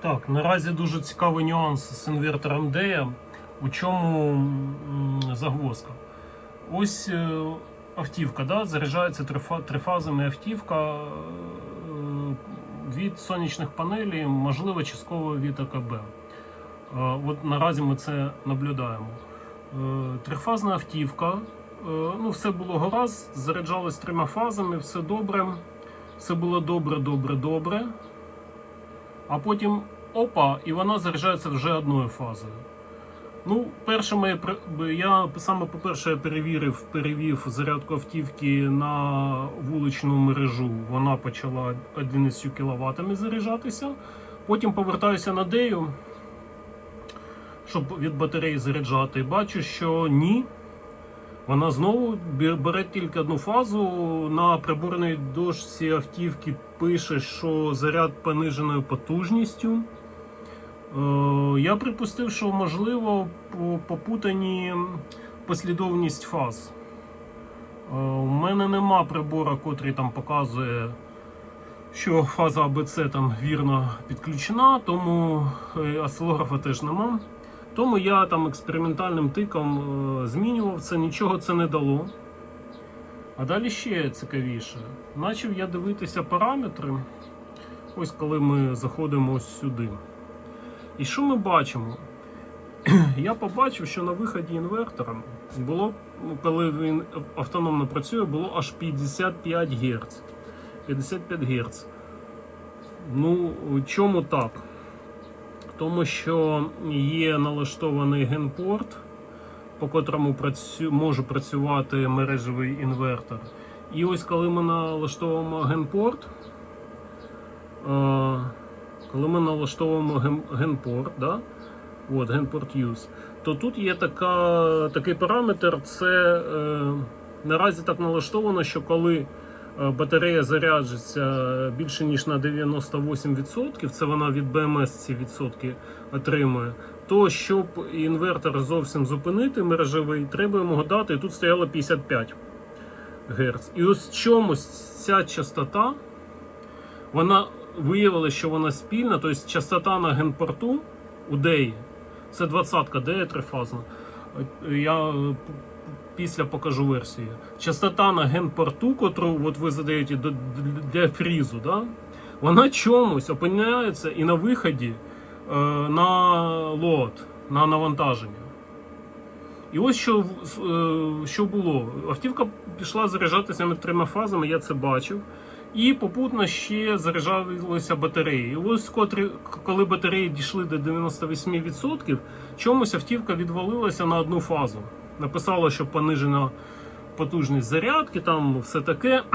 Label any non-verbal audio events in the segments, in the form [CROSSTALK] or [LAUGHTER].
Так, наразі дуже цікавий нюанс з інвертором DEA. У чому загвоздка? Ось е, автівка, да, заряджається трифазами автівка е, від сонячних панелей, можливо, частково від АКБ. Е, От наразі ми це наблюдаємо. Трифазна автівка, ну, все було гаразд, заряджалось трьома фазами, все добре. Все було добре, добре, добре. А потім опа, і вона заряджається вже одною фазою. Ну, перше моє я саме по-перше, перевірив, перевів зарядку автівки на вуличну мережу. Вона почала 11 кВт заряджатися. Потім повертаюся на дею, щоб від батареї заряджати. Бачу, що ні. Вона знову бере тільки одну фазу. На приборній дошці автівки пише, що заряд пониженою потужністю. Е, Я припустив, що можливо по- попутані послідовність фаз. Е, У мене нема прибора, котрий там показує, що фаза АБЦ там вірно підключена, тому е, осцилографа теж нема. Тому я там експериментальним тиком е, змінював це, нічого це не дало. А далі ще цікавіше. Почав я дивитися параметри. Ось коли ми заходимо ось сюди. І що ми бачимо? [CLEARS THROAT] Я побачив, що на виході інвертора було, ну, коли він автономно працює, було аж 55 Гц. 55 Гц. Ну, чому так? Тому що є налаштований генпорт, по котрому працю... може працювати мережевий інвертор. І ось коли ми налаштовуємо генпорт, е, коли ми налаштовуємо ген- генпорт, да? От, генпорт use, то тут є така, такий параметр, це е, наразі так налаштовано, що коли батарея заряджиться більше ніж на 98%, це вона від BMS ці відсотки отримує, то щоб інвертор зовсім зупинити мережевий, треба йому дати, і тут стояло 55 Гц. І ось чомусь ця частота, вона виявилася, що вона спільна, тобто частота на генпорту у DEI, це 20-ка DEI трифазна. Я е, п- після покажу версію. Частота на генпорту, котру от ви задаєте для фрізу, да? вона чомусь опиняється і на виході е, на лот, на навантаження. І ось що, е, що було. Автівка пішла заряджатися трьома фазами, я це бачив. І попутно ще заряджалися батареї. І ось котрі, коли батареї дійшли до 98%, чомусь автівка відвалилася на одну фазу. Написало, що понижена потужність зарядки, там все таке. [CLEARS THROAT]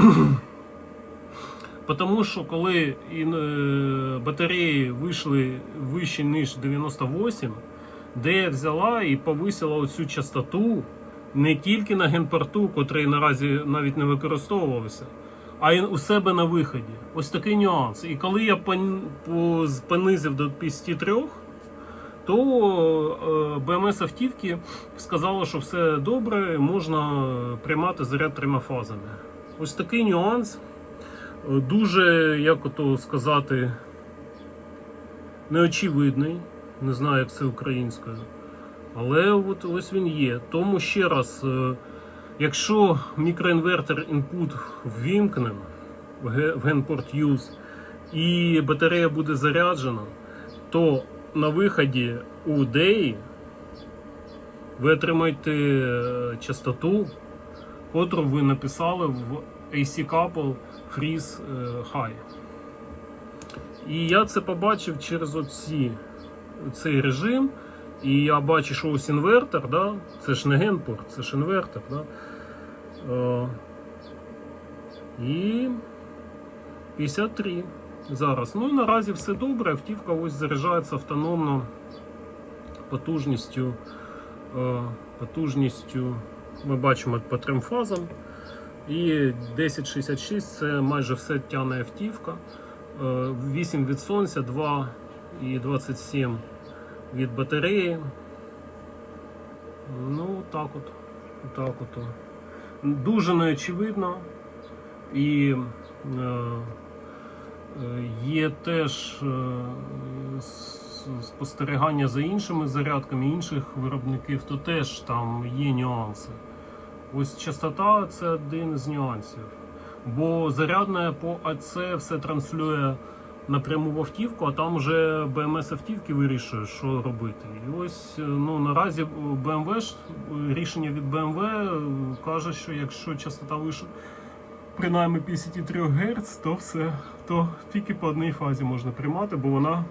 Тому що коли е, батареї вийшли вище ніж 98, де взяла і повисила оцю частоту не тільки на генпорту, котрий наразі навіть не використовувався, а й у себе на виході. Ось такий нюанс. І коли я понизив до 53, то е, БМС автівки сказало, що все добре, можна приймати заряд трьома фазами. Ось такий нюанс. Е, Дуже, як ото сказати, неочевидний. Не знаю, як це українською. Але от ось він є. Тому ще раз, е, якщо мікроінвертор інпут ввімкнемо в генпорт use і батарея буде заряджена, то на виході у DEI ви отримаєте е, частоту, котру ви написали в AC Couple Freeze е, High. І я це побачив через оці, цей режим. І я бачу, що ось інвертор, да? це ж не генпорт, це ж інвертор. Да? Е, і 53 зараз. Ну і наразі все добре. Автівка ось заряджається автономно потужністю. е, потужністю ми бачимо по трьом фазам. І 1066 це майже все тяне автівка. Е, 8 від сонця, 2 і 27 від батареї. Ну, так от. Так от. Дуже неочевидно. І е, е, є теж е, спостерігання за іншими зарядками інших виробників, то теж там є нюанси. Ось частота це один з нюансів. Бо зарядне по АЦ все транслює напряму в автівку, а там вже БМС автівки вирішує, що робити. І ось е, ну, наразі BMW, е, рішення від BMW е, каже, що якщо частота вище принаймні 53 Гц, то все, то тільки по одній фазі можна приймати, бо вона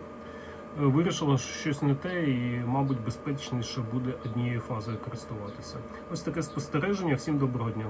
е, вирішила, що щось не те, і, мабуть, безпечніше буде однією фазою користуватися. Ось таке спостереження. Всім доброго дня.